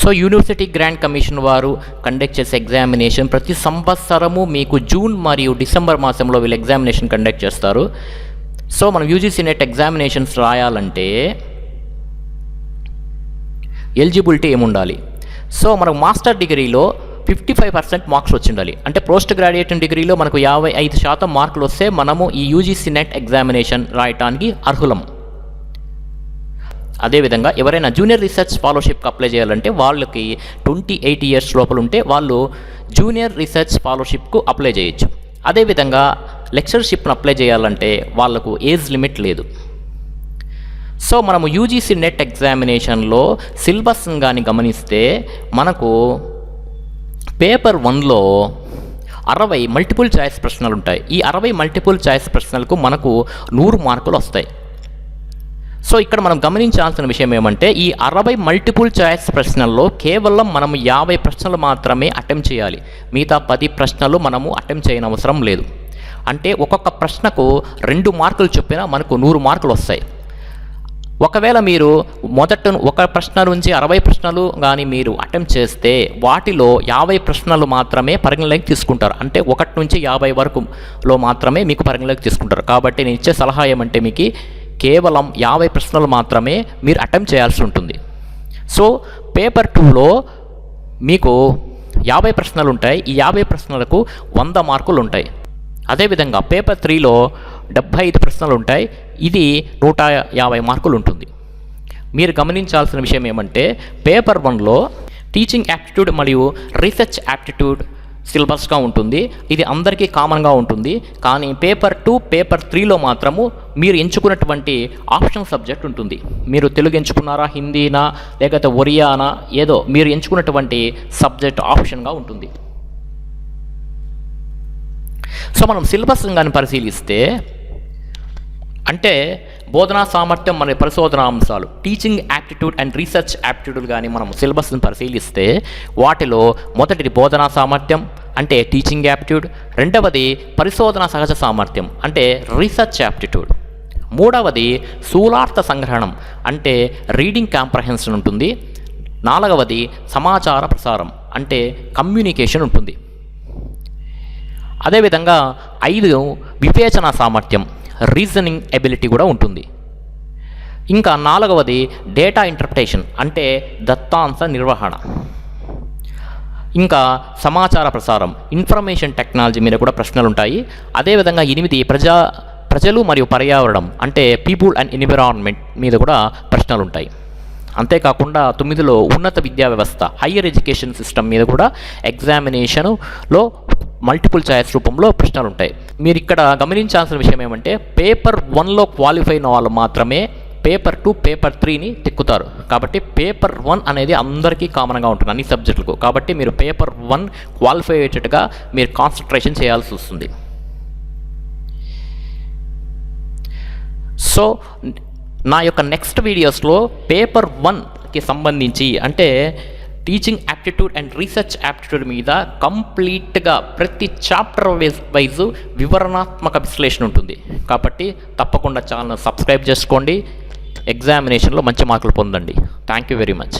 So university grant commission వారు conduct చేసే examination ప్రతి సంవత్సరము మీకు జూన్ మరియు డిసెంబర్ మాసంలో వీళ్ళు ఎగ్జామినేషన్ కండక్ట్ చేస్తారు. సో మనం యూజీసీ నెట్ ఎగ్జామినేషన్స్ రాయాలంటే ఎలిజిబిలిటీ ఏముండాలి? సో మనకు మాస్టర్ డిగ్రీలో ఫిఫ్టీ ఫైవ్ పర్సెంట్ మార్క్స్ వచ్చి ఉండాలి అంటే పోస్ట్ గ్రాడ్యుయేషన్ డిగ్రీలో మనకు యాభై ఐదు శాతం మార్కులు వస్తే మనము ఈ యూజీసీ నెట్ ఎగ్జామినేషన్ రాయటానికి అర్హులం. అదేవిధంగా ఎవరైనా జూనియర్ రీసెర్చ్ స్కాలర్షిప్కి అప్లై చేయాలంటే వాళ్ళకి ట్వంటీ ఎయిట్ ఇయర్స్ లోపల ఉంటే వాళ్ళు జూనియర్ రీసెర్చ్ స్కాలర్షిప్కు అప్లై చేయొచ్చు. అదేవిధంగా లెక్చర్షిప్ను అప్లై చేయాలంటే వాళ్ళకు ఏజ్ లిమిట్ లేదు. సో మనము యూజీసీ నెట్ ఎగ్జామినేషన్లో సిలబస్ని కానీ గమనిస్తే మనకు పేపర్ వన్లో అరవై మల్టిపుల్ ఛాయిస్ ప్రశ్నలు ఉంటాయి ఈ అరవై మల్టిపుల్ ఛాయిస్ ప్రశ్నలకు మనకు నూరు మార్కులు వస్తాయి. సో ఇక్కడ మనం గమనించాల్సిన విషయం ఏమంటే ఈ అరవై మల్టిపుల్ చాయిస్ ప్రశ్నల్లో కేవలం మనం యాభై ప్రశ్నలు మాత్రమే అటెంప్ట్ చేయాలి. మిగతా పది ప్రశ్నలు మనము అటెంప్ట్ చేయని అవసరం లేదు. అంటే ఒక్కొక్క ప్రశ్నకు రెండు మార్కులు చొప్పున మనకు నూరు మార్కులు వస్తాయి. ఒకవేళ మీరు మొదట ఒక ప్రశ్న నుంచి అరవై ప్రశ్నలు కానీ మీరు అటెంప్ట్ చేస్తే వాటిలో యాభై ప్రశ్నలు మాత్రమే పరిగణలోకి తీసుకుంటారు. అంటే ఒకటి నుంచి యాభై వరకులో మాత్రమే మీకు పరిగణలోకి తీసుకుంటారు. కాబట్టి నేను ఇచ్చే సలహా ఏమంటే మీకు కేవలం యాభై ప్రశ్నలు మాత్రమే మీరు అటెంప్ట్ చేయాల్సి ఉంటుంది. సో పేపర్ టూలో మీకు యాభై ప్రశ్నలు ఉంటాయి. ఈ యాభై ప్రశ్నలకు వంద మార్కులు ఉంటాయి. అదేవిధంగా పేపర్ త్రీలో డెబ్భై ఐదు ప్రశ్నలు ఉంటాయి. ఇది నూట యాభై మార్కులు ఉంటుంది. మీరు గమనించాల్సిన విషయం ఏమంటే పేపర్ వన్లో టీచింగ్ యాప్టిట్యూడ్ మరియు రీసెర్చ్ యాప్టిట్యూడ్ సిలబస్గా ఉంటుంది. ఇది అందరికీ కామన్గా ఉంటుంది. కానీ పేపర్ టూ పేపర్ త్రీలో మాత్రము మీరు ఎంచుకున్నటువంటి ఆప్షన్ సబ్జెక్ట్ ఉంటుంది. మీరు తెలుగు ఎంచుకున్నారా హిందీనా లేకపోతే ఒరియానా ఏదో మీరు ఎంచుకున్నటువంటి సబ్జెక్ట్ ఆప్షన్గా ఉంటుంది. సో మనం సిలబస్ కానీ పరిశీలిస్తే అంటే బోధనా సామర్థ్యం మన పరిశోధన అంశాలు teaching aptitude and research aptitude కానీ మనం సిలబస్ని పరిశీలిస్తే వాటిలో మొదటిది బోధనా సామర్థ్యం అంటే టీచింగ్ యాప్టిట్యూడ్ రెండవది పరిశోధన సహజ సామర్థ్యం అంటే రీసెర్చ్ యాప్టిట్యూడ్ మూడవది స్థూలార్థ సంగ్రహణం అంటే రీడింగ్ కాంప్రహెన్షన్ ఉంటుంది. నాలుగవది సమాచార ప్రసారం అంటే కమ్యూనికేషన్ ఉంటుంది. అదేవిధంగా ఐదు వివేచన సామర్థ్యం రీజనింగ్ ఎబిలిటీ కూడా ఉంటుంది. ఇంకా నాలుగవది డేటా ఇంటర్ప్రిటేషన్ అంటే దత్తాంశ నిర్వహణ. ఇంకా సమాచార ప్రసారం ఇన్ఫర్మేషన్ టెక్నాలజీ మీద కూడా ప్రశ్నలు ఉంటాయి అదేవిధంగా ఎనిమిది ప్రజా ప్రజలు మరియు పర్యావరణం అంటే పీపుల్ అండ్ ఎన్విరాన్మెంట్ మీద కూడా ప్రశ్నలు ఉంటాయి అంతేకాకుండా తొమ్మిదిలో ఉన్నత విద్యా వ్యవస్థ హయ్యర్ ఎడ్యుకేషన్ సిస్టమ్ మీద కూడా ఎగ్జామినేషన్లో మల్టిపుల్ ఛాయిస్ రూపంలో ప్రశ్నలు ఉంటాయి మీరు ఇక్కడ గమనించాల్సిన విషయం ఏమంటే పేపర్ వన్లో క్వాలిఫై అయిన వాళ్ళు మాత్రమే పేపర్ టూ పేపర్ త్రీని తిక్కుతారు. కాబట్టి పేపర్ వన్ అనేది అందరికీ కామన్గా ఉంటుంది అన్ని సబ్జెక్టులకు. కాబట్టి మీరు పేపర్ వన్ క్వాలిఫై అయ్యేటట్టుగా మీరు కాన్సన్ట్రేషన్ చేయాల్సి వస్తుంది. సో నా యొక్క నెక్స్ట్ వీడియోస్లో పేపర్ వన్కి సంబంధించి అంటే teaching aptitude and research aptitude మీద కంప్లీట్గా ప్రతి చాప్టర్ వైజ్ వైజ్ వివరణాత్మక విశ్లేషణ ఉంటుంది. కాబట్టి తప్పకుండా ఛానల్ సబ్స్క్రైబ్ చేసుకోండి. ఎగ్జామినేషన్లో మంచి మార్కులు పొందండి. Thank you very much